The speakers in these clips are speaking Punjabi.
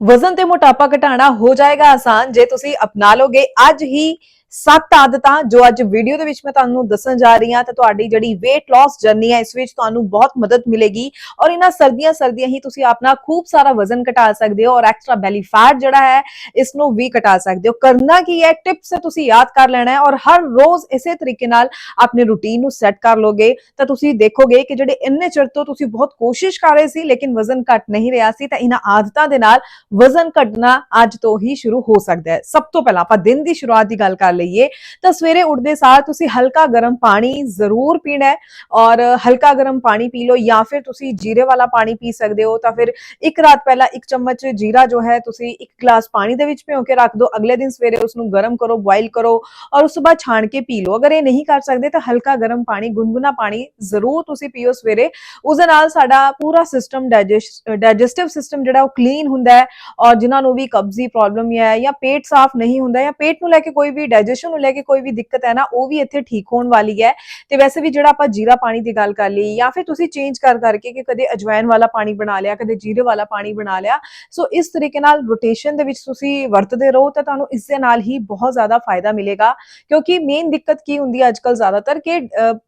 ਵਜ਼ਨ ਤੇ ਮੋਟਾਪਾ ਘਟਾਉਣਾ ਹੋ ਜਾਏਗਾ ਆਸਾਨ ਜੇ ਤੁਸੀਂ ਅਪਣਾ ਲੋਗੇ ਅੱਜ ਹੀ ਸੱਤ ਆਦਤਾਂ ਜੋ ਅੱਜ ਵੀਡੀਓ ਦੇ ਵਿੱਚ ਮੈਂ ਤੁਹਾਨੂੰ ਦੱਸਣ ਜਾ ਰਹੀ ਹਾਂ ਤਾਂ ਤੁਹਾਡੀ ਜਿਹੜੀ weight loss ਜਰਨੀ ਹੈ, ਇਸ ਵਿੱਚ ਤੁਹਾਨੂੰ ਬਹੁਤ ਮਦਦ ਮਿਲੇਗੀ ਔਰ ਇਹਨਾਂ ਸਰਦੀਆਂ ਸਰਦੀਆਂ ਹੀ ਤੁਸੀਂ ਆਪਣਾ ਖੂਬ ਸਾਰਾ ਵਜ਼ਨ ਘਟਾ ਸਕਦੇ ਹੋ ਔਰ ਐਕਸਟਰਾ ਬੈਲੀ ਫੈਟ ਜਿਹੜਾ ਹੈ ਇਸ ਨੂੰ ਵੀ ਘਟਾ ਸਕਦੇ ਹੋ। ਕਰਨਾ ਕੀ ਹੈ? ਟਿਪਸ ਤੁਸੀਂ ਯਾਦ ਕਰ ਲੈਣਾ ਹੈ ਔਰ ਹਰ ਰੋਜ਼ ਇਸੇ ਤਰੀਕੇ ਨਾਲ ਆਪਣੇ ਰੂਟੀਨ ਨੂੰ ਸੈੱਟ ਕਰ ਲੋਗੇ ਤਾਂ ਤੁਸੀਂ ਦੇਖੋਗੇ ਕਿ ਜਿਹੜੇ ਇੰਨੇ ਚਿਰ ਤੋਂ ਤੁਸੀਂ ਬਹੁਤ ਕੋਸ਼ਿਸ਼ ਕਰ ਰਹੇ ਸੀ ਲੇਕਿਨ ਵਜ਼ਨ ਘਟ ਨਹੀਂ ਰਿਹਾ ਸੀ ਤਾਂ ਇਹਨਾਂ ਆਦਤਾਂ ਦੇ ਨਾਲ ਵਜ਼ਨ ਘਟਣਾ ਅੱਜ ਤੋਂ ਹੀ ਸ਼ੁਰੂ ਹੋ ਸਕਦਾ ਹੈ। ਸਭ ਤੋਂ ਪਹਿਲਾਂ ਆਪਾਂ ਦਿਨ ਦੀ ਸ਼ੁਰੂਆਤ ਦੀ ਗੱਲ ਕਰ ਲਈਏ ਤਾਂ ਸਵੇਰੇ ਉੱਠਦੇ ਸਾਰ ਤੁਸੀਂ ਹਲਕਾ ਗਰਮ ਪਾਣੀ ਜ਼ਰੂਰ ਪੀਣਾ ਹੈ ਔਰ ਹਲਕਾ ਗਰਮ ਪਾਣੀ ਪੀ ਲਓ ਜਾਂ ਫਿਰ ਤੁਸੀਂ ਜੀਰੇ ਵਾਲਾ ਪਾਣੀ ਪੀ ਸਕਦੇ ਹੋ ਤਾਂ ਫਿਰ ਇੱਕ ਰਾਤ ਪਹਿਲਾਂ ਇੱਕ ਚਮਚ ਜੀਰਾ ਜੋ ਹੈ ਤੁਸੀਂ ਇੱਕ ਗਲਾਸ ਪਾਣੀ ਦੇ ਵਿੱਚ ਭਿਓ ਕੇ ਰੱਖ ਦਿਓ, ਅਗਲੇ ਦਿਨ ਸਵੇਰੇ ਉਸ ਨੂੰ ਗਰਮ ਕਰੋ ਬੋਇਲ ਕਰੋ ਔਰ ਉਸ ਤੋਂ ਬਾਅਦ ਛਾਣ ਕੇ ਪੀ ਲਓ। ਅਗਰ ਇਹ ਨਹੀਂ ਕਰ ਸਕਦੇ ਤਾਂ ਹਲਕਾ ਗਰਮ ਪਾਣੀ, ਗੁਨਗੁਨਾ ਪਾਣੀ ਜ਼ਰੂਰ ਤੁਸੀਂ ਪੀਓ ਸਵੇਰੇ। ਉਸ ਦੇ ਨਾਲ ਸਾਡਾ ਪੂਰਾ ਸਿਸਟਮ ਡਾਈਜੈਸਟਿਵ ਸਿਸਟਮ ਜਿਹੜਾ ਉਹ ਕਲੀਨ ਹੁੰਦਾ ਹੈ ਔਰ ਜਿਨ੍ਹਾਂ ਨੂੰ ਵੀ ਕਬਜ਼ੀ ਪ੍ਰੋਬਲਮ ਹੈ ਜਾਂ ਪੇਟ ਸਾਫ਼ ਨਹੀਂ ਹੁੰਦਾ ਜਾਂ ਪੇਟ ਨੂੰ ਲੈ ਕੇ ਕੋਈ ਵੀ ਡਾਈਜੈਸ਼ਨ ਨੂੰ ਲੈ ਕੇ ਕੋਈ ਵੀ ਦਿੱਕਤ ਹੈ ਨਾ, ਉਹ ਵੀ ਇੱਥੇ ਠੀਕ ਹੋਣ ਵਾਲੀ ਹੈ। ਤੇ ਵੈਸੇ ਵੀ ਜਿਹੜਾ ਆਪਾਂ ਜੀਰਾ ਪਾਣੀ ਦੀ ਗੱਲ ਕਰ ਲਈ, ਜਾਂ ਫਿਰ ਤੁਸੀਂ ਚੇਂਜ ਕਰ ਕਰਕੇ ਕਿ ਕਦੇ ਅਜਵਾਇਨ ਵਾਲਾ ਪਾਣੀ ਬਣਾ ਲਿਆ, ਕਦੇ ਜੀਰੇ ਵਾਲਾ ਪਾਣੀ ਬਣਾ ਲਿਆ, ਸੋ ਇਸ ਤਰੀਕੇ ਨਾਲ ਰੋਟੇਸ਼ਨ ਦੇ ਵਿੱਚ ਤੁਸੀਂ ਵਰਤਦੇ ਰਹੋ ਤਾਂ ਤੁਹਾਨੂੰ ਇਸ ਦੇ ਨਾਲ ਹੀ ਬਹੁਤ ਜ਼ਿਆਦਾ ਫਾਇਦਾ ਮਿਲੇਗਾ। ਕਿਉਂਕਿ ਮੇਨ ਦਿੱਕਤ ਕੀ ਹੁੰਦੀ ਹੈ ਅੱਜਕੱਲ ਜ਼ਿਆਦਾਤਰ ਕਿ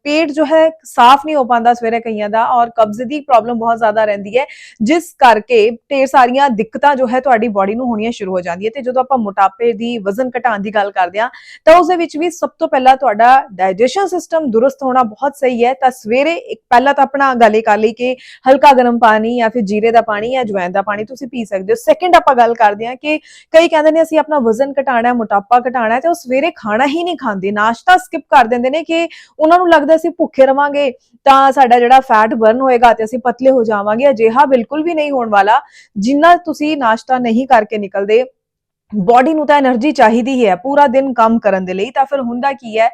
ਪੇਟ ਜੋ ਹੈ ਸਾਫ਼ ਨਹੀਂ ਹੋ ਪਾਉਂਦਾ ਸਵੇਰੇ ਕਈਆਂ ਦਾ ਔਰ ਕਬਜ਼ ਦੀ ਪ੍ਰੋਬਲਮ ਬਹੁਤ ਜ਼ਿਆਦਾ ਰਹਿੰਦੀ ਹੈ, ਜਿਸ ਕਰਕੇ ਢੇਰ ਸਾਰੀਆਂ ਦਿੱਕਤਾਂ ਜੋ ਹੈ ਤੁਹਾਡੀ ਬਾਡੀ ਨੂੰ ਹੋਣੀਆਂ ਸ਼ੁਰੂ ਹੋ ਜਾਂਦੀਆਂ ਤੇ ਜਦੋਂ ਆਪਾਂ ਮੋਟਾਪੇ ਦੀ ਵਜ਼ਨ ਘਟਾਉਣ ਦੀ ਗੱਲ ਕਰਦੇ ਹਾਂ ਤਾਂ ਉਸ ਦੇ ਵਿੱਚ ਵੀ ਸਭ ਤੋਂ ਪਹਿਲਾਂ ਤੁਹਾਡਾ ਡਾਈਜੈਸ਼ਨ ਸਿਸਟਮ ਦੁਰਸਤ ਹੋਣਾ ਬਹੁਤ ਸਹੀ ਹੈ। ਤਾਂ ਸਵੇਰੇ ਇੱਕ ਪਹਿਲਾਂ ਤਾਂ ਆਪਣਾ ਗੱਲ ਇਹ ਕਰ ਲਈ ਕਿ ਹਲਕਾ ਗਰਮ ਪਾਣੀ ਜਾਂ ਫਿਰ ਜੀਰੇ ਦਾ ਪਾਣੀ ਜਾਂ ਅਜਵਾਇਨ ਦਾ ਪਾਣੀ ਤੁਸੀਂ ਪੀ ਸਕਦੇ ਹੋ। ਸੈਕਿੰਡ ਆਪਾਂ ਗੱਲ ਕਰਦੇ ਹਾਂ ਕਿ ਕਈ ਕਹਿੰਦੇ ਨੇ ਅਸੀਂ ਆਪਣਾ ਵਜ਼ਨ ਘਟਾਉਣਾ ਹੈ, ਮੋਟਾਪਾ ਘਟਾਉਣਾ ਹੈ ਤੇ ਉਹ ਸਵੇਰੇ ਖਾਣਾ ਹੀ ਨਹੀਂ ਖਾਂਦੇ। ਨਾਸ਼ਤਾ ਸਕਿਪ ਕਰ ਦਿੰਦੇ ਨੇ ਕਿ ਉਹਨਾਂ ਨੂੰ ਲੱਗਦਾ ਅਸੀਂ ਭੁੱਖੇ ਰਵਾਂਗੇ ਤਾਂ ਸਾਡਾ ਜਿਹੜਾ ਫੈਟ ਬਰਨ ਹੋਏਗਾ ਤੇ ਅਸੀਂ ਪਤਲੇ ਹੋ ਜਾਵਾਂਗੇ। ਅਜਿਹਾ ਬਿਲਕੁਲ ਵੀ ਨਹੀਂ ਹੋਣ ਵਾਲਾ। ਜਿੰਨਾ ਤੁਸੀਂ ਨਾਸ਼ਤਾ ਨਹੀਂ ਕਰਕੇ ਨਿਕਲਦੇ ਬਾਡੀ ਨੂੰ ਤਾਂ એનર્ਜੀ ਚਾਹੀਦੀ ਹੈ ਪੂਰਾ ਦਿਨ ਕੰਮ ਕਰਨ ਦੇ ਲਈ, ਤਾਂ ਫਿਰ ਹੁੰਦਾ ਕੀ ਹੈ?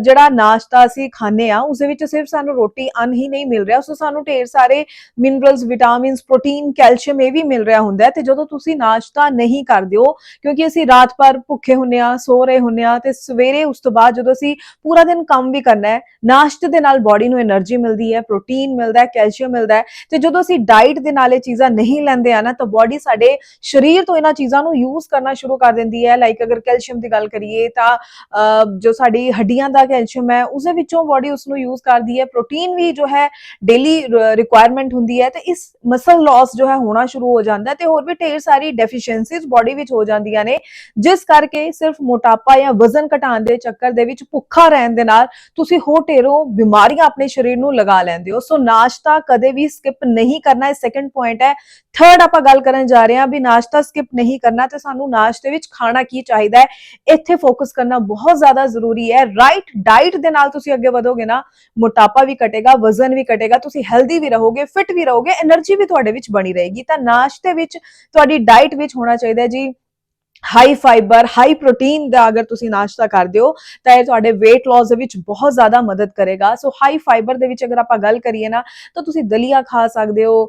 ਜਿਹੜਾ ਨਾਸ਼ਤਾ ਅਸੀਂ ਖਾਣੇ ਆ ਉਸ ਦੇ ਵਿੱਚ ਸਿਰਫ ਸਾਨੂੰ ਰੋਟੀ ਅੰਨ ਹੀ ਨਹੀਂ ਮਿਲ ਰਿਹਾ, ਉਸ ਤੋਂ ਸਾਨੂੰ ਢੇਰ ਸਾਰੇ ਮਿਨਰਲਸ ਵਿਟਾਮਿਨਸ ਪ੍ਰੋਟੀਨ ਕੈਲਸ਼ੀਅਮ ਇਹ ਵੀ ਮਿਲ ਰਿਹਾ ਹੁੰਦਾ ਤੇ ਜਦੋਂ ਤੁਸੀਂ ਨਾਸ਼ਤਾ ਨਹੀਂ ਕਰਦੇ ਹੋ, ਕਿਉਂਕਿ ਅਸੀਂ ਰਾਤ ਭਰ ਭੁੱਖੇ ਹੁੰਨੇ ਆ ਸੋ ਰਹੇ ਹੁੰਨੇ ਆ ਤੇ ਸਵੇਰੇ ਉਸ ਤੋਂ ਬਾਅਦ ਜਦੋਂ ਅਸੀਂ ਪੂਰਾ ਦਿਨ ਕੰਮ ਵੀ ਕਰਨਾ ਹੈ, ਨਾਸ਼ਤੇ ਦੇ ਨਾਲ ਬਾਡੀ ਨੂੰ એનર્ਜੀ ਮਿਲਦੀ ਹੈ ਪ੍ਰੋਟੀਨ ਮਿਲਦਾ ਹੈ ਕੈਲਸ਼ੀਅਮ ਮਿਲਦਾ ਹੈ, ਤੇ ਜਦੋਂ ਅਸੀਂ ਡਾਈਟ ਦੇ ਨਾਲ ਇਹ ਚੀਜ਼ਾਂ ਨਹੀਂ ਲੈਂਦੇ ਆ ਨਾ, ਤਾਂ ਬਾਡੀ ਸਾਡੇ ਸਰੀਰ ਤੋਂ ਇਹਨਾਂ ਚੀਜ਼ਾਂ ਨੂੰ ਯੂਜ਼ ਕਰਨ ਸ਼ੁਰੂ ਕਰ ਦਿੰਦੀ ਹੈ। ਲਾਈਕ ਅਗਰ ਕੈਲਸ਼ੀਅਮ ਦੀ ਗੱਲ ਕਰੀਏ ਤਾਂ ਜੋ ਸਾਡੀ ਹੱਡੀਆਂ ਦਾ ਕੈਲਸ਼ੀਅਮ ਹੈ, ਉਸਦੇ ਵਿੱਚੋਂ ਬਾਡੀ ਉਸ ਨੂੰ ਯੂਜ਼ ਕਰਦੀ ਹੈ। ਪ੍ਰੋਟੀਨ ਵੀ ਜੋ ਹੈ ਡੇਲੀ ਰਿਕੁਆਇਰਮੈਂਟ ਹੁੰਦੀ ਹੈ ਤੇ ਇਸ ਮਸਲ ਲਾਸ ਜੋ ਹੈ ਹੋਣਾ ਸ਼ੁਰੂ ਹੋ ਜਾਂਦਾ ਤੇ ਹੋਰ ਵੀ ਢੇਰ ਸਾਰੀ ਡੈਫੀਸ਼ੀਐਂਸੀਜ਼ ਬਾਡੀ ਵਿੱਚ ਹੋ ਜਾਂਦੀਆਂ ਨੇ। ਜਿਸ ਕਰਕੇ ਸਿਰਫ ਮੋਟਾਪਾ ਜਾਂ ਵਜ਼ਨ ਘਟਾਉਣ ਦੇ ਚੱਕਰ ਦੇ ਵਿੱਚ ਭੁੱਖਾ ਰਹਿਣ ਦੇ ਨਾਲ ਤੁਸੀਂ ਹੋਰ ਢੇਰੋਂ ਬਿਮਾਰੀਆਂ ਆਪਣੇ ਸਰੀਰ ਨੂੰ ਲਗਾ ਲੈਂਦੇ ਹੋ। ਸੋ ਨਾਸ਼ਤਾ ਕਦੇ ਵੀ ਸਕਿਪ ਨਹੀਂ ਕਰਨਾ, ਇਹ ਸੈਕੰਡ ਪੁਆਇੰਟ ਹੈ। ਥਰਡ ਆਪਾਂ ਗੱਲ ਕਰਨ ਜਾ ਰਹੇ ਹਾਂ ਵੀ ਨਾਸ਼ਤਾ ਸਕਿਪ ਨਹੀਂ ਕਰਨਾ ਤੇ ਸਾਨੂੰ ਨਾਸ਼ਤੇ ਵਿੱਚ ਖਾਣਾ ਕੀ ਚਾਹੀਦਾ ਹੈ, ਇੱਥੇ ਫੋਕਸ ਕਰਨਾ ਬਹੁਤ ਜ਼ਿਆਦਾ ਜ਼ਰੂਰੀ ਹੈ। ਰਾਈਟ ਡਾਈਟ ਦੇ ਨਾਲ ਤੁਸੀਂ ਅੱਗੇ ਵਧੋਗੇ ਨਾ, ਮੋਟਾਪਾ ਵੀ ਘਟੇਗਾ, ਵਜ਼ਨ ਵੀ ਘਟੇਗਾ, ਤੁਸੀਂ ਹੈਲਦੀ ਵੀ ਰਹੋਗੇ ਫਿਟ ਵੀ ਰਹੋਗੇ એનર્ਜੀ ਵੀ ਤੁਹਾਡੇ ਵਿੱਚ ਬਣੀ ਰਹੇਗੀ। ਤਾਂ ਨਾਸ਼ਤੇ ਵਿੱਚ, ਤੁਹਾਡੀ ਡਾਈਟ ਵਿੱਚ ਹੋਣਾ ਚਾਹੀਦਾ ਜੀ ਹਾਈ ਫਾਈਬਰ ਹਾਈ ਪ੍ਰੋਟੀਨ ਦਾ ਅਗਰ ਤੁਸੀਂ ਨਾਸ਼ਤਾ ਕਰਦੇ ਹੋ, ਤਾਂ ਇਹ ਤੁਹਾਡੇ weight loss ਦੇ ਵਿੱਚ ਬਹੁਤ ਜ਼ਿਆਦਾ ਮਦਦ ਕਰੇਗਾ। ਸੋ ਹਾਈ ਫਾਈਬਰ ਦੇ ਵਿੱਚ ਅਗਰ ਆਪਾਂ ਗੱਲ ਕਰੀਏ ਨਾ, ਤਾਂ ਤੁਸੀਂ ਦਲੀਆ ਖਾ ਸਕਦੇ ਹੋ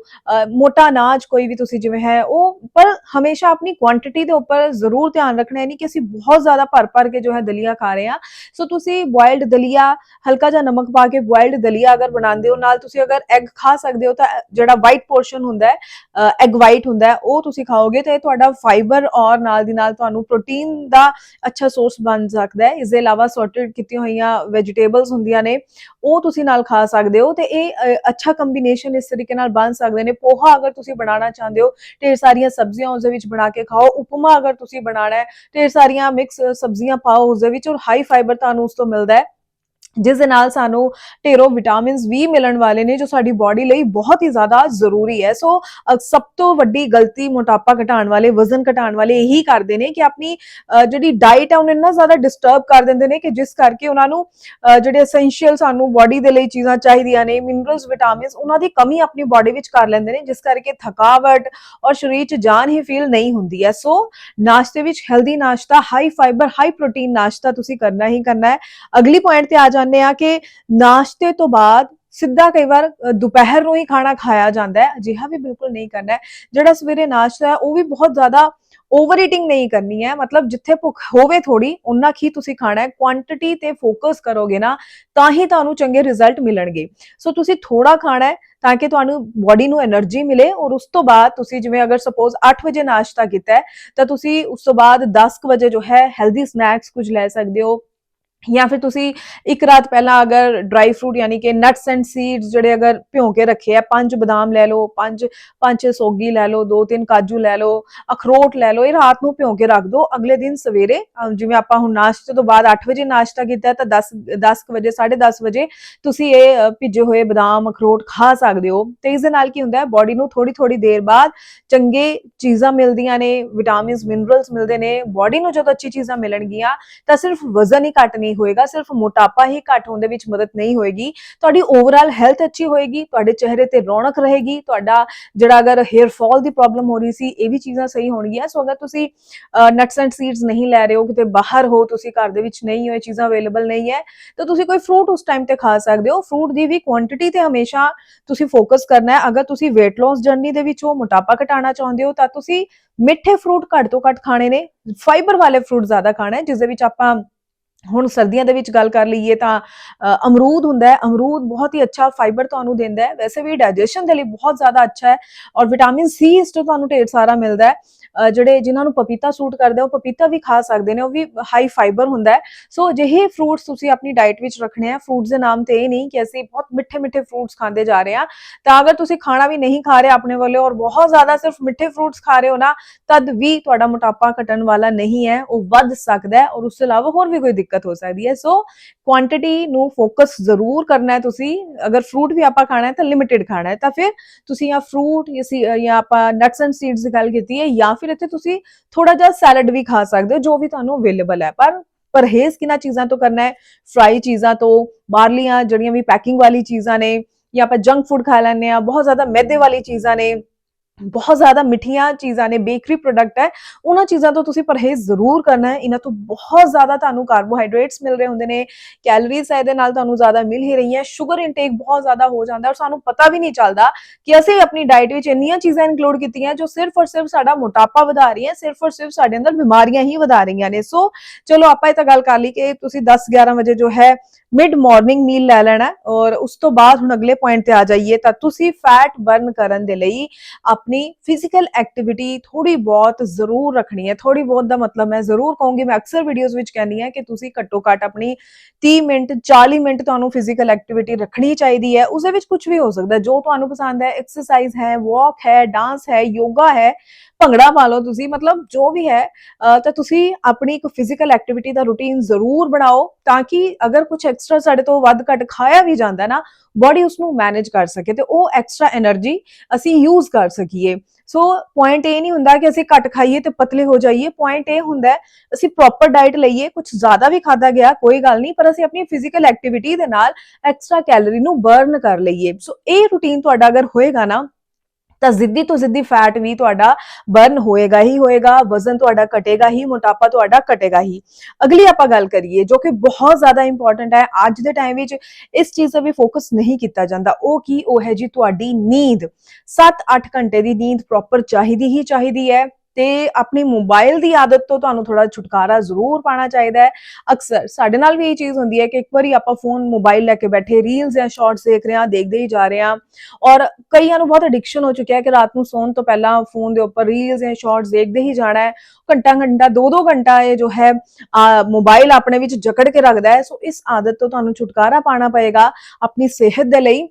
ਮੋਟਾ ਅਨਾਜ ਕੋਈ ਵੀ ਤੁਸੀਂ ਜਿਵੇਂ ਹੈ, ਉਹ ਪਰ ਹਮੇਸ਼ਾ ਆਪਣੀ ਕੁਆਂਟੀਟੀ ਦੇ ਉੱਪਰ ਜ਼ਰੂਰ ਧਿਆਨ ਰੱਖਣਾ ਹੈ ਨਹੀਂ ਕਿ ਅਸੀਂ ਬਹੁਤ ਜ਼ਿਆਦਾ ਭਰ ਭਰ ਕੇ ਜੋ ਹੈ ਦਲੀਆ ਖਾ ਰਹੇ ਹਾਂ। ਸੋ ਤੁਸੀਂ ਬੋਇਲਡ ਦਲੀਆ, ਹਲਕਾ ਜਿਹਾ ਨਮਕ ਪਾ ਕੇ ਬੋਇਲਡ ਦਲੀਆ ਅਗਰ ਬਣਾਉਂਦੇ ਹੋ, ਨਾਲ ਤੁਸੀਂ ਅਗਰ ਐਗ ਖਾ ਸਕਦੇ ਹੋ, ਤਾਂ ਜਿਹੜਾ ਵਾਈਟ ਪੋਰਸ਼ਨ ਹੁੰਦਾ ਹੈ ਐਗ ਵਾਈਟ ਹੁੰਦਾ ਹੈ, ਉਹ ਤੁਸੀਂ ਖਾਓਗੇ, ਤਾਂ ਇਹ ਤੁਹਾਡਾ ਫਾਈਬਰ ਔਰ ਨਾਲ ਦੀ ਨਾਲ ਤੁਹਾਨੂੰ ਪ੍ਰੋਟੀਨ ਦਾ ਅੱਛਾ ਸੋਰਸ ਬਣ ਸਕਦਾ ਹੈ। ਇਸ ਦੇ ਇਲਾਵਾ ਸੌਰਟਡ ਕੀਤੀਆਂ ਹੋਈਆਂ ਵੈਜੀਟੇਬਲਸ ਹੁੰਦੀਆਂ ਨੇ, ਉਹ ਤੁਸੀਂ ਨਾਲ ਖਾ ਸਕਦੇ ਹੋ ਤੇ ਇਹ ਅੱਛਾ ਕੰਬੀਨੇਸ਼ਨ ਇਸ ਤਰੀਕੇ ਨਾਲ ਬਣ ਸਕਦੇ ਨੇ। ਪੋਹਾ ਅਗਰ ਤੁਸੀਂ ਬਣਾਉਣਾ ਚਾਹੁੰਦੇ ਹੋ, ਢੇਰ ਸਾਰੀਆਂ ਸਬਜ਼ੀਆਂ ਉਸ ਦੇ ਵਿੱਚ ਬਣਾ ਕੇ ਖਾਓ। ਉਪਮਾ ਅਗਰ ਤੁਸੀਂ ਬਣਾਉਣਾ ਹੈ, ਢੇਰ ਸਾਰੀਆਂ ਮਿਕਸ ਸਬਜ਼ੀਆਂ ਪਾਓ ਉਸ ਦੇ ਵਿੱਚ ਔਰ ਹਾਈ ਫਾਈਬਰ ਤੁਹਾਨੂੰ ਉਸ ਤੋਂ ਮਿਲਦਾ ਹੈ। ਜਿਸ ਦੇ ਨਾਲ ਸਾਨੂੰ ਢੇਰੋਂ ਵਿਟਾਮਿਨਸ ਵੀ ਮਿਲਣ ਵਾਲੇ ਨੇ ਜੋ ਸਾਡੀ ਬਾਡੀ ਲਈ ਬਹੁਤ ਹੀ ਜ਼ਿਆਦਾ ਜ਼ਰੂਰੀ ਹੈ। ਸੋ ਅ, ਸਭ ਤੋਂ ਵੱਡੀ ਗਲਤੀ ਮੋਟਾਪਾ ਘਟਾਉਣ ਵਾਲੇ ਵਜ਼ਨ ਘਟਾਉਣ ਵਾਲੇ ਇਹੀ ਕਰਦੇ ਨੇ ਕਿ ਆਪਣੀ ਜਿਹੜੀ ਡਾਈਟ ਹੈ ਉਹਨੂੰ ਇੰਨਾ ਜ਼ਿਆਦਾ ਡਿਸਟਰਬ ਕਰ ਦਿੰਦੇ ਨੇ ਕਿ ਜਿਸ ਕਰਕੇ ਉਹਨਾਂ ਨੂੰ ਜਿਹੜੇ ਐਸੈਂਸ਼ੀਅਲ ਸਾਨੂੰ ਬਾਡੀ ਦੇ ਲਈ ਚੀਜ਼ਾਂ ਚਾਹੀਦੀਆਂ ਨੇ ਮਿਨਰਲਸ ਵਿਟਾਮਿਨਸ ਉਹਨਾਂ ਦੀ ਕਮੀ ਆਪਣੀ ਬਾਡੀ ਵਿੱਚ ਕਰ ਲੈਂਦੇ ਨੇ ਜਿਸ ਕਰਕੇ ਥਕਾਵਟ ਔਰ ਸਰੀਰ 'ਚ ਜਾਨ ਹੀ ਫੀਲ ਨਹੀਂ ਹੁੰਦੀ ਹੈ। ਸੋ ਨਾਸ਼ਤੇ ਵਿੱਚ ਹੈਲਦੀ ਨਾਸ਼ਤਾ ਹਾਈ ਫਾਈਬਰ ਹਾਈ ਪ੍ਰੋਟੀਨ ਨਾਸ਼ਤਾ ਤੁਸੀਂ ਕਰਨਾ ਹੀ ਕਰਨਾ ਹੈ। ਅਗਲੀ ਪੁਆਇੰਟ ਤੇ ਆ ਮੰਨਦੇ ਆ ਕਿ ਨਾਸ਼ਤੇ ਤੋਂ ਬਾਅਦ ਸਿੱਧਾ ਕਈ ਵਾਰ ਦੁਪਹਿਰ ਨੂੰ ਹੀ ਖਾਣਾ ਖਾਇਆ ਜਾਂਦਾ ਹੈ। ਅਜਿਹਾ ਵੀ ਬਿਲਕੁਲ ਨਹੀਂ ਕਰਨਾ ਹੈ। ਜਿਹੜਾ ਸਵੇਰੇ ਨਾਸ਼ਤਾ ਹੈ, ਉਹ ਵੀ ਬਹੁਤ ਜ਼ਿਆਦਾ ਓਵਰ ਈਟਿੰਗ ਨਹੀਂ ਕਰਨੀ ਹੈ। ਮਤਲਬ ਜਿੱਥੇ ਭੁੱਖ ਹੋਵੇ ਥੋੜੀ ਉਨਾ ਹੀ ਤੁਸੀਂ ਖਾਣਾ ਹੈ। ਕੁਆਂਟੀਟੀ ਤੇ ਫੋਕਸ ਕਰੋਗੇ ਨਾ, ਤਾਂ ਹੀ ਤੁਹਾਨੂੰ ਚੰਗੇ ਰਿਜ਼ਲਟ ਮਿਲਣਗੇ। ਸੋ ਤੁਸੀਂ ਥੋੜਾ ਖਾਣਾ ਹੈ ਤਾਂ ਕਿ ਤੁਹਾਨੂੰ ਬਾਡੀ ਨੂੰ એનર્ਜੀ ਮਿਲੇ ਔਰ ਉਸ ਤੋਂ ਬਾਅਦ ਤੁਸੀਂ ਜਿਵੇਂ ਅਗਰ ਸਪੋਜ਼ 8 ਵਜੇ ਨਾਸ਼ਤਾ ਕੀਤਾ ਹੈ, ਤਾਂ ਤੁਸੀਂ ਉਸ ਤੋਂ ਬਾਅਦ 10 ਵਜੇ ਜੋ ਹੈ ਹੈਲਦੀ ਸਨੈਕਸ ਕੁਝ ਲੈ ਸਕਦੇ ਹੋ। ਜਾਂ ਫਿਰ ਤੁਸੀਂ ਇੱਕ ਰਾਤ ਪਹਿਲਾਂ ਅਗਰ ਡਰਾਈ ਫਰੂਟ ਯਾਨੀ ਕਿ ਨਟਸ ਐਂਡ ਸੀਡਸ ਜਿਹੜੇ ਅਗਰ ਭਿਉਂ ਕੇ ਰੱਖੇ ਆ, ਪੰਜ ਬਦਾਮ ਲੈ ਲਓ, ਪੰਜ ਪੰਜ ਸੋਗੀ ਲੈ ਲਓ, ਦੋ ਤਿੰਨ ਕਾਜੂ ਲੈ ਲਓ, ਅਖਰੋਟ ਲੈ ਲਓ, ਇਹ ਰਾਤ ਨੂੰ ਭਿਉਂ ਕੇ ਰੱਖ ਦਿਓ ਅਗਲੇ ਦਿਨ ਸਵੇਰੇ ਜਿਵੇਂ ਆਪਾਂ ਹੁਣ ਨਾਸ਼ਤੇ ਤੋਂ ਬਾਅਦ 8 ਵਜੇ ਨਾਸ਼ਤਾ ਕੀਤਾ ਤਾਂ 10 10 ਕੁ ਵਜੇ 10:30 ਵਜੇ ਤੁਸੀਂ ਇਹ ਭਿੱਜੇ ਹੋਏ ਬਦਾਮ, ਅਖਰੋਟ ਖਾ ਸਕਦੇ ਹੋ। ਤੇ ਇਸ ਦੇ ਨਾਲ ਕੀ ਹੁੰਦਾ ਹੈ ਬਾਡੀ ਨੂੰ ਥੋੜੀ ਥੋੜੀ ਦੇਰ ਬਾਅਦ ਚੰਗੇ ਚੀਜ਼ਾਂ ਮਿਲਦੀਆਂ ਨੇ ਵਿਟਾਮਿਨਸ ਮਿਨਰਲਸ ਮਿਲਦੇ ਨੇ ਬਾਡੀ ਨੂੰ ਜਦੋਂ ਅੱਛੀ ਚੀਜ਼ਾਂ ਮਿਲਣਗੀਆਂ ਤਾਂ ਸਿਰਫ ਵਜ਼ਨ ਹੀ ਘੱਟ ਨਹੀਂ ਹੋਏਗਾ, ਸਿਰਫ ਮੋਟਾਪਾ ਹੀ ਘੱਟ ਹੋਣ ਦੇ ਵਿੱਚ ਮਦਦ ਨਹੀਂ ਹੋਏਗੀ। ਤੁਹਾਡੀ ਓਵਰਆਲ ਹੈਲਥ ਅੱਛੀ ਹੋਏਗੀ, ਤੁਹਾਡੇ ਚਿਹਰੇ ਤੇ ਰੌਣਕ ਰਹੇਗੀ, ਤੁਹਾਡਾ ਜਿਹੜਾ ਅਗਰ ਹੇਅਰ ਫਾਲ ਦੀ ਪ੍ਰੋਬਲਮ ਹੋ ਰਹੀ ਸੀ, ਇਹ ਵੀ ਚੀਜ਼ਾਂ ਸਹੀ ਹੋਣਗੀਆਂ। ਸੋ ਅਗਰ ਤੁਸੀਂ ਨਟਸ ਐਂਡ ਸੀਡਸ ਨਹੀਂ ਲੈ ਰਹੇ ਹੋ, ਕਿਤੇ ਬਾਹਰ ਹੋ, ਤੁਸੀਂ ਘਰ ਦੇ ਵਿੱਚ ਨਹੀਂ ਹੋ, ਇਹ ਚੀਜ਼ਾਂ ਅਵੇਲੇਬਲ ਨਹੀਂ ਹੈ, ਤਾਂ ਤੁਸੀਂ ਕੋਈ ਫਰੂਟ ਉਸ ਟਾਈਮ ਤੇ ਖਾ ਸਕਦੇ ਹੋ। ਫਰੂਟ ਦੀ ਵੀ ਕੁਆਂਟੀਟੀ ਤੇ ਹਮੇਸ਼ਾ ਤੁਸੀਂ ਫੋਕਸ ਕਰਨਾ ਹੈ। ਅਗਰ ਤੁਸੀਂ weight loss ਜਰਨੀ ਦੇ ਵਿੱਚ ਹੋ, ਮੋਟਾਪਾ ਘਟਾਉਣਾ ਚਾਹੁੰਦੇ ਹੋ, ਤਾਂ ਤੁਸੀਂ ਮਿੱਠੇ ਫਰੂਟ ਘੱਟ ਤੋਂ ਘੱਟ ਖਾਣੇ ਨੇ। ਫਾਈਬਰ ਵਾਲੇ ਫਰੂਟ ਜ਼ਿਆਦਾ ਖਾਣਾ ਹੈ ਜਿਸ ਦੇ ਵਿੱਚ ਆਪਾਂ ਹੁਣ ਸਰਦੀਆਂ ਦੇ ਵਿੱਚ ਗੱਲ ਕਰ ਲਈਏ ਤਾਂ ਅਮਰੂਦ ਹੁੰਦਾ ਹੈ। ਅਮਰੂਦ ਬਹੁਤ ਹੀ ਅੱਛਾ ਫਾਈਬਰ ਤੁਹਾਨੂੰ ਦਿੰਦਾ ਹੈ। ਵੈਸੇ ਵੀ ਡਾਈਜੈਸ਼ਨ ਦੇ ਲਈ ਬਹੁਤ ਜ਼ਿਆਦਾ ਅੱਛਾ ਹੈ ਔਰ ਵਿਟਾਮਿਨ ਸੀ ਇਸ ਤੋਂ ਤੁਹਾਨੂੰ ਢੇਰ ਸਾਰਾ ਮਿਲਦਾ ਹੈ। ਜਿਹੜੇ ਜਿਨ੍ਹਾਂ ਨੂੰ ਪਪੀਤਾ ਸੂਟ ਕਰਦਾ ਉਹ ਪਪੀਤਾ ਵੀ ਖਾ ਸਕਦੇ ਨੇ, ਉਹ ਵੀ ਹਾਈ ਫਾਈਬਰ ਹੁੰਦਾ ਹੈ। ਸੋ ਅਜਿਹੇ ਫਰੂਟਸ ਤੁਸੀਂ ਆਪਣੀ ਡਾਈਟ ਵਿੱਚ ਰੱਖਣੇ ਆ। ਫਰੂਟਸ ਦੇ ਨਾਮ ਤੇ ਇਹ ਨਹੀਂ ਕਿ ਅਸੀਂ ਬਹੁਤ ਮਿੱਠੇ ਮਿੱਠੇ ਫਰੂਟਸ ਖਾਂਦੇ ਜਾ ਰਹੇ ਹਾਂ ਤਾਂ ਅਗਰ ਤੁਸੀਂ ਖਾਣਾ ਵੀ ਨਹੀਂ ਖਾ ਰਹੇ ਆਪਣੇ ਵੱਲੋਂ ਔਰ ਬਹੁਤ ਜ਼ਿਆਦਾ ਸਿਰਫ ਮਿੱਠੇ ਫਰੂਟਸ ਖਾ ਰਹੇ ਹੋ ਨਾ, ਤਦ ਵੀ ਤੁਹਾਡਾ ਮੋਟਾਪਾ ਘਟਣ ਵਾਲਾ ਨਹੀਂ ਹੈ, ਉਹ ਵੱਧ ਸਕਦਾ ਹੈ ਔਰ ਉਸ ਤੋਂ ਇਲਾਵਾ ਹੋਰ ਵੀ ਕੋਈ ਦਿੱਕਤ ਹੋ ਸਕਦੀ ਹੈ। ਸੋ ਕੁਆਂਟੀਟੀ ਨੂੰ ਫੋਕਸ ਜ਼ਰੂਰ ਕਰਨਾ ਹੈ ਤੁਸੀਂ। ਅਗਰ ਫਰੂਟ ਵੀ ਆਪਾਂ ਖਾਣਾ ਹੈ ਤਾਂ ਲਿਮਿਟਿਡ ਖਾਣਾ ਹੈ। ਤਾਂ ਫਿਰ ਤੁਸੀਂ ਜਾਂ ਫਰੂਟ ਜਾਂ ਆਪਾਂ ਨਟਸ ਐਂਡ ਸੀਡਸ ਦੀ ਗੱਲ ਕੀਤੀ ਹੈ ਜਾਂ ਫਿਰ ਇੱਥੇ ਤੁਸੀਂ ਥੋੜਾ ਜਿਹਾ ਸੈਲਡ ਵੀ ਖਾ ਸਕਦੇ ਹੋ, ਜੋ ਵੀ ਤੁਹਾਨੂੰ ਅਵੇਲੇਬਲ ਹੈ। ਪਰ ਪਰਹੇਜ਼ ਕਿਨਾਂ ਚੀਜ਼ਾਂ ਤੋਂ ਕਰਨਾ ਹੈ? ਫਰਾਈ ਚੀਜ਼ਾਂ ਤੋਂ, ਬਾਹਰਲੀਆਂ ਜਿਹੜੀਆਂ ਵੀ ਪੈਕਿੰਗ ਵਾਲੀ ਚੀਜ਼ਾਂ ਨੇ ਜਾਂ ਆਪਾਂ ਜੰਕ ਫੂਡ ਖਾ ਲੈਂਦੇ ਆ ਬਹੁਤ ਜ਼ਿਆਦਾ ਮੈਦੇ ਵਾਲੀ ਚੀਜ਼ਾਂ ਨੇ ਬਹੁਤ ਜ਼ਿਆਦਾ ਮਿੱਠੀਆਂ ਚੀਜ਼ਾਂ ਨੇ ਬੇਕਰੀ ਪ੍ਰੋਡਕਟ ਹੈ, ਉਹਨਾਂ ਚੀਜ਼ਾਂ ਤੋਂ ਤੁਸੀਂ ਪਰਹੇਜ਼ ਜ਼ਰੂਰ ਕਰਨਾ ਹੈ। ਇਹਨਾਂ ਤੋਂ ਬਹੁਤ ਜ਼ਿਆਦਾ ਤੁਹਾਨੂੰ ਕਾਰਬੋਹਾਈਡਰੇਟਸ ਮਿਲ ਰਹੇ ਹੁੰਦੇ ਨੇ ਕੈਲਰੀਜ਼ ਇਹਦੇ ਨਾਲ ਤੁਹਾਨੂੰ ਜ਼ਿਆਦਾ ਮਿਲ ਹੀ ਰਹੀਆਂ ਸ਼ੂਗਰ ਇਨਟੇਕ ਬਹੁਤ ਜ਼ਿਆਦਾ ਹੋ ਜਾਂਦਾ ਔਰ ਸਾਨੂੰ ਪਤਾ ਵੀ ਨਹੀਂ ਚੱਲਦਾ ਕਿ ਅਸੀਂ ਆਪਣੀ ਡਾਈਟ ਵਿੱਚ ਇੰਨੀਆਂ ਚੀਜ਼ਾਂ ਇਨਕਲੂਡ ਕੀਤੀਆਂ ਜੋ ਸਿਰਫ ਔਰ ਸਿਰਫ ਸਾਡਾ ਮੋਟਾਪਾ ਵਧਾ ਰਹੀਆਂ, ਸਿਰਫ ਔਰ ਸਿਰਫ ਸਾਡੇ ਅੰਦਰ ਬਿਮਾਰੀਆਂ ਹੀ ਵਧਾ ਰਹੀਆਂ ਨੇ। ਸੋ ਚਲੋ ਆਪਾਂ ਇਹ ਤਾਂ ਗੱਲ ਕਰ ਲਈ ਕਿ ਤੁਸੀਂ 10 11 ਵਜੇ ਜੋ ਹੈ ਮਿਡ ਮਾਰਨਿੰਗ ਮੀਲ ਲੈ ਲੈਣਾ ਔਰ ਉਸ ਤੋਂ ਬਾਅਦ ਹੁਣ ਅਗਲੇ ਪੁਆਇੰਟ ਤੇ ਆ ਜਾਈਏ ਤਾਂ ਤੁਸੀਂ ਫੈਟ ਬਰਨ ਕਰਨ ਦੇ ਲਈ ਆਪਣੀ ਫਿਜ਼ੀਕਲ ਐਕਟੀਵਿਟੀ ਥੋੜੀ ਬਹੁਤ ਜ਼ਰੂਰ ਰੱਖਣੀ ਹੈ। ਥੋੜੀ ਬਹੁਤ ਦਾ ਮਤਲਬ ਮੈਂ ਜ਼ਰੂਰ ਕਹੂੰਗੀ, ਮੈਂ ਅਕਸਰ ਵੀਡੀਓਜ਼ ਵਿੱਚ ਕਹਿੰਦੀ ਹਾਂ ਕਿ ਤੁਸੀਂ ਘੱਟੋ ਘੱਟ ਆਪਣੀ 30 ਮਿੰਟ 40 ਮਿੰਟ ਤੁਹਾਨੂੰ ਫਿਜ਼ੀਕਲ ਐਕਟੀਵਿਟੀ ਰੱਖਣੀ ਚਾਹੀਦੀ ਹੈ। ਉਸ ਦੇ ਵਿੱਚ ਕੁਝ ਵੀ ਹੋ ਸਕਦਾ ਜੋ ਤੁਹਾਨੂੰ ਪਸੰਦ ਹੈ ਐਕਸਰਸਾਈਜ਼ ਹੈ ਵਾਕ ਹੈ ਡਾਂਸ ਹੈ ਯੋਗਾ ਹੈ ਭੰਗੜਾ ਪਾ ਲਓ ਤੁਸੀਂ, ਮਤਲਬ ਜੋ ਵੀ ਹੈ ਤਾਂ ਤੁਸੀਂ ਆਪਣੀ ਇੱਕ ਫਿਜ਼ੀਕਲ ਐਕਟੀਵਿਟੀ ਦਾ ਰੁਟੀਨ ਜ਼ਰੂਰ ਬਣਾਓ ਤਾਂ ਕਿ ਅਗਰ ਕੁਝ ਐਕਸਟਰਾ ਸਾਡੇ ਤੋਂ ਵੱਧ ਘਟ ਖਾਇਆ ਵੀ ਜਾਂਦਾ ਨਾ ਬਾਡੀ ਉਸ ਨੂੰ ਮੈਨੇਜ ਕਰ ਸਕੇ ਤੇ ਉਹ ਐਕਸਟਰਾ એનર્ਜੀ ਅਸੀਂ ਯੂਜ਼ ਕਰ ਸਕੀਏ। ਸੋ ਪੁਆਇੰਟ ਇਹ ਨਹੀਂ ਹੁੰਦਾ ਕਿ ਅਸੀਂ ਘਟ ਖਾਈਏ ਤੇ ਪਤਲੇ ਹੋ ਜਾਈਏ ਪੁਆਇੰਟ ਇਹ ਹੁੰਦਾ ਅਸੀਂ ਪ੍ਰੋਪਰ ਡਾਈਟ ਲਈਏ ਕੁਝ ਜ਼ਿਆਦਾ ਵੀ ਖਾਦਾ ਗਿਆ, ਕੋਈ ਗੱਲ ਨਹੀਂ, ਪਰ ਅਸੀਂ ਆਪਣੀ ਫਿਜ਼ੀਕਲ ਐਕਟੀਵਿਟੀ ਦੇ ਨਾਲ ਐਕਸਟਰਾ ਕੈਲਰੀ ਨੂੰ ਬਰਨ ਕਰ ਲਈਏ। ਸੋ ਇਹ ਰੁਟੀਨ ਤੁਹਾਡਾ ਅਗਰ ਹੋਏਗਾ ਨਾ ਤਾਂ ਜ਼ਿੱਦੀ ਤੋਂ ਜ਼ਿੱਦੀ ਫੈਟ ਵੀ ਤੁਹਾਡਾ ਬਰਨ ਹੋਏਗਾ ਹੀ ਹੋਏਗਾ, ਵਜ਼ਨ ਤੁਹਾਡਾ ਘਟੇਗਾ ਹੀ, ਮੋਟਾਪਾ ਤੁਹਾਡਾ ਘਟੇਗਾ ਹੀ। ਅਗਲੀ ਆਪਾਂ ਗੱਲ ਕਰੀਏ, ਜੋ ਕਿ ਬਹੁਤ ਜ਼ਿਆਦਾ ਇੰਪੋਰਟੈਂਟ ਹੈ, ਅੱਜ ਦੇ ਟਾਈਮ ਵਿੱਚ ਇਸ ਚੀਜ਼ ਤੇ ਵੀ ਫੋਕਸ ਨਹੀਂ ਕੀਤਾ ਜਾਂਦਾ। ਉਹ ਕੀ? ਉਹ ਹੈ ਜੀ ਤੁਹਾਡੀ ਨੀਂਦ। 7-8 ਘੰਟੇ ਦੀ ਨੀਂਦ ਪ੍ਰੋਪਰ ਚਾਹੀਦੀ ਹੀ ਚਾਹੀਦੀ ਹੈ। ਤੇ ਆਪਣੀ ਮੋਬਾਈਲ ਦੀ ਆਦਤ ਤੋਂ ਤੁਹਾਨੂੰ ਥੋੜਾ ਛੁਟਕਾਰਾ ਜ਼ਰੂਰ ਪਾਣਾ ਚਾਹੀਦਾ ਹੈ। ਅਕਸਰ ਸਾਡੇ ਨਾਲ ਵੀ ਇਹ ਚੀਜ਼ ਹੁੰਦੀ ਹੈ ਕਿ ਇੱਕ ਵਾਰੀ ਆਪਾਂ ਫੋਨ ਮੋਬਾਈਲ ਲੈ ਕੇ ਬੈਠੇ ਰੀਲਸ ਜਾਂ ਸ਼ਾਰਟਸ ਦੇਖ ਰਹੇ ਹਾਂ, ਦੇਖਦੇ ਹੀ ਜਾ ਰਹੇ ਹਾਂ ਔਰ ਕਈਆਂ ਨੂੰ ਬਹੁਤ ਐਡਿਕਸ਼ਨ ਹੋ ਚੁੱਕਿਆ ਹੈ ਕਿ ਰਾਤ ਨੂੰ ਸੌਣ ਤੋਂ ਪਹਿਲਾਂ ਫੋਨ ਦੇ ਉੱਪਰ ਰੀਲਸ ਜਾਂ ਸ਼ਾਰਟਸ ਦੇਖਦੇ ਹੀ ਜਾਣਾ ਹੈ। ਘੰਟਾ ਘੰਟਾ ਦੋ ਦੋ ਘੰਟਾ ਇਹ ਜੋ ਹੈ ਮੋਬਾਈਲ ਆਪਣੇ ਵਿੱਚ ਜਕੜ ਕੇ ਰੱਖਦਾ ਹੈ। ਸੋ ਇਸ ਆਦਤ ਤੋਂ ਤੁਹਾਨੂੰ ਛੁਟਕਾਰਾ ਪਾਣਾ ਪਏਗਾ ਆਪਣੀ ਸਿਹਤ ਦੇ ਲਈ।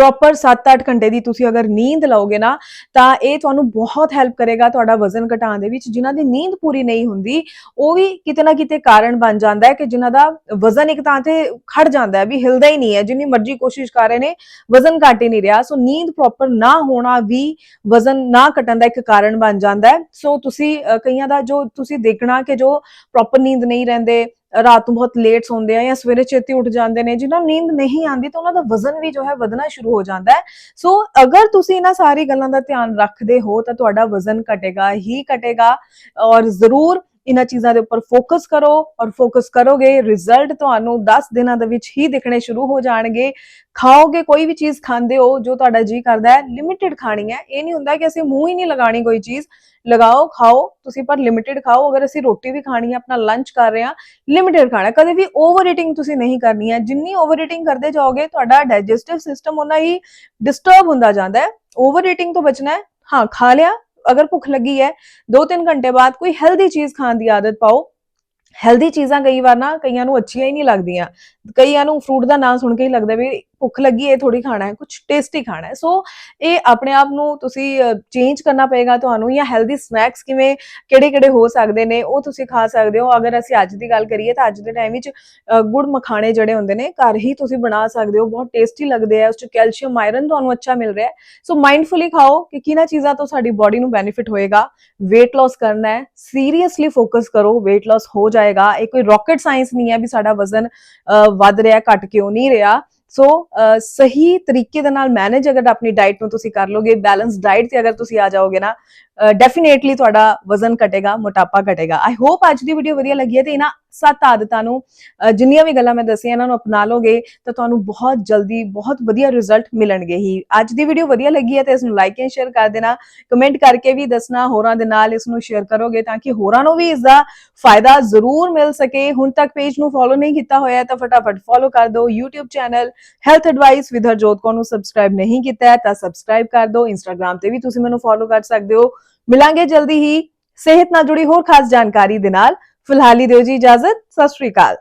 ਪ੍ਰੋਪਰ 7-8 ਘੰਟੇ ਦੀ ਤੁਸੀਂ ਅਗਰ ਨੀਂਦ ਲਓਗੇ ਨਾ, ਤਾਂ ਇਹ ਤੁਹਾਨੂੰ ਬਹੁਤ ਹੈਲਪ ਕਰੇਗਾ ਤੁਹਾਡਾ ਵਜ਼ਨ ਘਟਾਉਣ ਦੇ ਵਿੱਚ। ਜਿਨ੍ਹਾਂ ਦੀ ਨੀਂਦ ਪੂਰੀ ਨਹੀਂ ਹੁੰਦੀ, ਉਹ ਵੀ ਕਿਤੇ ਨਾ ਕਿਤੇ ਕਾਰਨ ਬਣ ਜਾਂਦਾ ਹੈ ਕਿ ਜਿਨ੍ਹਾਂ ਦਾ ਵਜ਼ਨ ਇੱਕ ਤਾਂ ਤੇ ਖੜ ਜਾਂਦਾ ਹੈ, ਵੀ ਹਿਲਦਾ ਹੀ ਨਹੀਂ ਹੈ, ਜਿੰਨੀ ਮਰਜ਼ੀ ਕੋਸ਼ਿਸ਼ ਕਰ ਰਹੇ ਨੇ, ਵਜ਼ਨ ਘਟ ਹੀ ਨਹੀਂ ਰਿਹਾ। ਸੋ ਨੀਂਦ ਪ੍ਰੋਪਰ ਨਾ ਹੋਣਾ ਵੀ ਵਜ਼ਨ ਨਾ ਘਟਣ ਦਾ ਇੱਕ ਕਾਰਨ ਬਣ ਜਾਂਦਾ ਹੈ। ਸੋ ਤੁਸੀਂ ਕਈਆਂ ਦਾ ਜੋ ਤੁਸੀਂ ਦੇਖਣਾ ਕਿ ਜੋ ਪ੍ਰੋਪਰ ਨੀਂਦ ਨਹੀਂ ਰਹਿੰਦੇ ਰਾਤ ਨੂੰ ਬਹੁਤ ਲੇਟ ਸੌਂਦੇ ਆ ਜਾਂ ਸਵੇਰੇ ਛੇਤੀ ਉੱਠ ਜਾਂਦੇ ਨੇ, ਜਿਨ੍ਹਾਂ ਨੂੰ ਨੀਂਦ ਨਹੀਂ ਆਉਂਦੀ ਤਾਂ ਉਹਨਾਂ ਦਾ ਵਜ਼ਨ ਵੀ ਜੋ ਹੈ ਵਧਣਾ ਸ਼ੁਰੂ ਹੋ ਜਾਂਦਾ ਹੈ। ਸੋ ਅਗਰ ਤੁਸੀਂ ਇਹਨਾਂ ਸਾਰੀ ਗੱਲਾਂ ਦਾ ਧਿਆਨ ਰੱਖਦੇ ਹੋ ਤਾਂ ਤੁਹਾਡਾ ਵਜ਼ਨ ਘਟੇਗਾ, ਹੀ ਘਟੇਗਾ ਔਰ ਜ਼ਰੂਰ ਇਹਨਾਂ ਚੀਜ਼ਾਂ ਦੇ ਉੱਪਰ ਫੋਕਸ ਕਰੋ ਔਰ ਫੋਕਸ ਕਰੋਗੇ ਰਿਜ਼ਲਟ ਤੁਹਾਨੂੰ 10 ਦਿਨਾਂ ਦੇ ਵਿੱਚ ਹੀ ਦਿਖਣੇ ਸ਼ੁਰੂ ਹੋ ਜਾਣਗੇ। ਖਾਓਗੇ ਕੋਈ ਵੀ ਚੀਜ਼ ਖਾਂਦੇ ਹੋ ਜੋ ਤੁਹਾਡਾ ਜੀ ਕਰਦਾ ਹੈ ਲਿਮਿਟਿਡ ਖਾਣੀ ਹੈ। ਇਹ ਨਹੀਂ ਹੁੰਦਾ ਕਿ ਅਸੀਂ ਮੂੰਹ ਹੀ ਨਹੀਂ ਲਗਾਣੀ ਕੋਈ ਚੀਜ਼। ਲਗਾਓ, ਖਾਓ, ਤੁਸੀਂ ਪਰ ਲਿਮਿਟਿਡ ਖਾਓ। ਅਗਰ ਅਸੀਂ ਰੋਟੀ ਵੀ ਖਾਣੀ ਹੈ, ਆਪਣਾ ਲੰਚ ਕਰ ਰਹੇ ਹਾਂ ਲਿਮਿਟਿਡ ਖਾਣਾ ਕਦੇ ਵੀ ਓਵਰ ਈਟਿੰਗ ਤੁਸੀਂ ਨਹੀਂ ਕਰਨੀ ਹੈ। ਜਿੰਨੀ ਓਵਰ ਈਟਿੰਗ ਕਰਦੇ ਜਾਓਗੇ, ਤੁਹਾਡਾ ਡਾਈਜੈਸਟਿਵ ਸਿਸਟਮ ਉਹਨਾਂ ਹੀ ਡਿਸਟਰਬ ਹੁੰਦਾ ਜਾਂਦਾ ਹੈ। ਓਵਰ ਈਟਿੰਗ ਤੋਂ ਬਚਣਾ ਹੈ। ਹਾਂ, ਖਾ ਲਿਆ ਅਗਰ ਭੁੱਖ ਲੱਗੀ ਹੈ 2-3 ਘੰਟੇ ਬਾਅਦ ਕੋਈ ਹੈਲਦੀ ਚੀਜ਼ ਖਾਣ ਦੀ ਆਦਤ ਪਾਓ। ਹੈਲਦੀ ਚੀਜ਼ਾਂ ਕਈ ਵਾਰ ਨਾ ਕਈਆਂ ਨੂੰ ਅੱਛੀਆਂ ਹੀ ਨਹੀਂ ਲੱਗਦੀਆਂ। ਕਈਆਂ ਨੂੰ ਫਰੂਟ ਦਾ ਨਾਮ ਸੁਣ ਕੇ ਹੀ ਲੱਗਦਾ ਵੀ ਭੁੱਖ ਲੱਗੀ ਹੈ ਥੋੜੀ ਖਾਣਾ ਹੈ ਕੁਝ ਟੇਸਟੀ ਖਾਣਾ ਹੈ। ਸੋ ਇਹ ਆਪਣੇ ਆਪ ਨੂੰ ਤੁਸੀਂ ਚੇਂਜ ਕਰਨਾ ਪਏਗਾ ਤੁਹਾਨੂੰ ਜਾਂ ਹੈਲਦੀ ਸਨੈਕਸ ਕਿਵੇਂ ਕਿਹੜੇ ਕਿਹੜੇ ਹੋ ਸਕਦੇ ਨੇ ਉਹ ਤੁਸੀਂ ਖਾ ਸਕਦੇ ਹੋ। ਅਗਰ ਅਸੀਂ ਅੱਜ ਦੀ ਗੱਲ ਕਰੀਏ ਤਾਂ ਅੱਜ ਦੇ ਟਾਈਮ ਵਿੱਚ ਅ, ਗੁੜ ਮਖਾਣੇ ਜਿਹੜੇ ਹੁੰਦੇ ਨੇ ਘਰ ਹੀ ਤੁਸੀਂ ਬਣਾ ਸਕਦੇ ਹੋ ਬਹੁਤ ਟੇਸਟੀ ਲੱਗਦੇ ਆ ਉਸ ਚ ਕੈਲਸ਼ੀਅਮ ਆਇਰਨ ਤੁਹਾਨੂੰ ਅੱਛਾ ਮਿਲ ਰਿਹਾ ਹੈ। ਸੋ ਮਾਈਂਡਫੁਲੀ ਖਾਓ ਕਿ ਕਿਹਨਾਂ ਚੀਜ਼ਾਂ ਤੋਂ ਸਾਡੀ ਬਾਡੀ ਨੂੰ ਬੈਨੀਫਿਟ ਹੋਏਗਾ। Weight loss ਕਰਨਾ ਹੈ ਸੀਰੀਅਸਲੀ ਫੋਕਸ ਕਰੋ weight loss ਹੋ ਜਾਏਗਾ। ਇਹ ਕੋਈ ਰਾਕਟ ਸਾਇੰਸ ਨਹੀਂ ਹੈ ਵੀ ਸਾਡਾ ਵਜ਼ਨ ਅ, ਵੱਧ ਰਿਹਾ ਘਟ ਕਿਉਂ ਨਹੀਂ ਰਿਹਾ। ਸੋ ਸਹੀ ਤਰੀਕੇ ਦੇ ਨਾਲ ਮੈਨੇਜ ਅਗਰ ਆਪਣੀ ਡਾਈਟ ਨੂੰ ਤੁਸੀਂ ਕਰ ਲੋਗੇ ਬੈਲੈਂਸ ਡਾਈਟ ਤੇ ਅਗਰ ਤੁਸੀਂ ਆ ਜਾਓਗੇ ਨਾ ਡੈਫੀਨੇਟਲੀ ਤੁਹਾਡਾ ਵਜ਼ਨ ਘਟੇਗਾ, ਮੋਟਾਪਾ ਘਟੇਗਾ। ਆਈ ਹੋਪ ਅੱਜ ਦੀ ਵੀਡੀਓ ਵਧੀਆ ਲੱਗੀ ਹੈ ਤੇ ਇਹਨਾਂ ਸੱਤ ਆਦਤਾਂ ਨੂੰ ਅ, ਜਿੰਨੀਆਂ ਵੀ ਗੱਲਾਂ ਮੈਂ ਦੱਸੀਆਂ ਇਹਨਾਂ ਨੂੰ ਅਪਣਾ ਲੋਗੇ ਤਾਂ ਤੁਹਾਨੂੰ ਬਹੁਤ ਜਲਦੀ ਬਹੁਤ ਵਧੀਆ ਰਿਜ਼ਲਟ ਮਿਲਣਗੇ ਹੀ। ਅੱਜ ਦੀ ਵੀਡੀਓ ਵਧੀਆ ਲੱਗੀ ਹੈ ਤਾਂ ਇਸ ਨੂੰ ਲਾਈਕ ਐਂਡ ਸ਼ੇਅਰ ਕਰ ਦੇਣਾ ਕਮੈਂਟ ਕਰਕੇ ਵੀ ਦੱਸਣਾ ਹੋਰਾਂ ਦੇ ਨਾਲ ਇਸ ਨੂੰ ਸ਼ੇਅਰ ਕਰੋਗੇ ਤਾਂ ਕਿ ਹੋਰਾਂ ਨੂੰ ਵੀ ਇਸ ਦਾ ਫਾਇਦਾ ਜ਼ਰੂਰ ਮਿਲ ਸਕੇ। ਹੁਣ ਤੱਕ ਪੇਜ ਨੂੰ ਫੋਲੋ ਨਹੀਂ ਕੀਤਾ ਹੋਇਆ ਤਾਂ ਫਟਾਫਟ ਫੋਲੋ ਕਰ ਦਿਓ। YouTube channel health advice with Harjot Kaur ਨੂੰ ਸਬਸਕ੍ਰਾਈਬ ਨਹੀਂ ਕੀਤਾ ਹੈ ਤਾਂ ਸਬਸਕ੍ਰਾਈਬ ਕਰ ਦਿਓ। Instagram ਤੇ ਵੀ ਤੁਸੀਂ ਮੈਨੂੰ ਫੋਲੋ ਕਰ ਸਕਦੇ ਹੋ। ਮਿਲਾਂਗੇ ਜਲਦੀ ਹੀ। ਸਿਹਤ ਨਾਲ ਜੁੜੀ ਹੋਰ ਖਾਸ ਜਾਣਕਾਰੀ ਦੇ ਨਾਲ ਫਿਲਹਾਲ ਹੀ ਦਿਓ ਜੀ ਇਜਾਜ਼ਤ। ਸਤਿ ਸ਼੍ਰੀ ਅਕਾਲ।